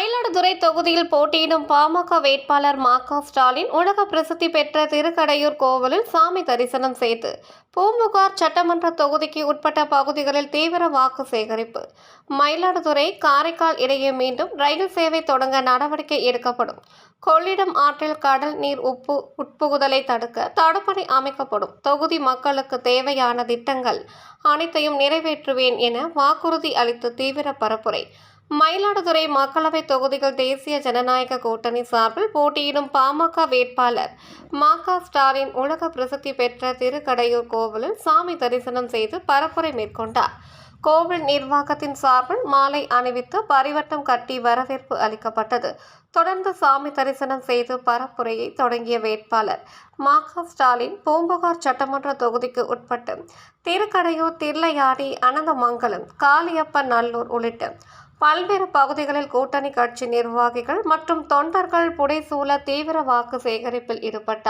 மயிலாடுதுறை தொகுதியில் போட்டியிடும் பாமக வேட்பாளர் மா க. ஸ்டாலின் உலக பிரசித்தி பெற்ற திருக்கடையூர் கோவிலில் சாமி தரிசனம் செய்து பூம்புகார் சட்டமன்ற தொகுதிக்கு உட்பட்ட பகுதிகளில் தீவிர வாக்கு சேகரிப்பு. மயிலாடுதுறை காரைக்கால் இடையே மீண்டும் ரயில் சேவை தொடங்க நடவடிக்கை எடுக்கப்படும். கொள்ளிடம் ஆற்றில் கடல் நீர் உப்பு உட்புகுதலை தடுக்க தடுப்பணை அமைக்கப்படும். தொகுதி மக்களுக்கு தேவையான திட்டங்கள் அனைத்தையும் நிறைவேற்றுவேன் என வாக்குறுதி அளித்து தீவிர பரப்புரை. மயிலாடுதுறை மக்களவை தொகுதிகள் தேசிய ஜனநாயக கூட்டணி சார்பில் போட்டியிடும் பாமக வேட்பாளர் மாகா ஸ்டாலின் உலக பிரசித்தி பெற்ற திருக்கடையூர் கோவிலில் சாமி தரிசனம் செய்து பரப்புரை மேற்கொண்டார். கோவில் நிர்வாகத்தின் சார்பில் மாலை அணிவித்து பரிவட்டம் கட்டி வரவேற்பு அளிக்கப்பட்டது. தொடர்ந்து சாமி தரிசனம் செய்து பரப்புரையை தொடங்கிய வேட்பாளர் மாகா ஸ்டாலின் பூம்புகார் சட்டமன்ற தொகுதிக்கு உட்பட்டு திருக்கடையூர் தில்லையாடி அனந்தமங்கலம் காளியப்பன் நல்லூர் உள்ளிட்ட பல்வேறு பகுதிகளில் கூட்டணி கட்சி நிர்வாகிகள் மற்றும் தொண்டர்கள் புடைசூழ தீவிர வாக்கு சேகரிப்பில் ஈடுபட்டார்.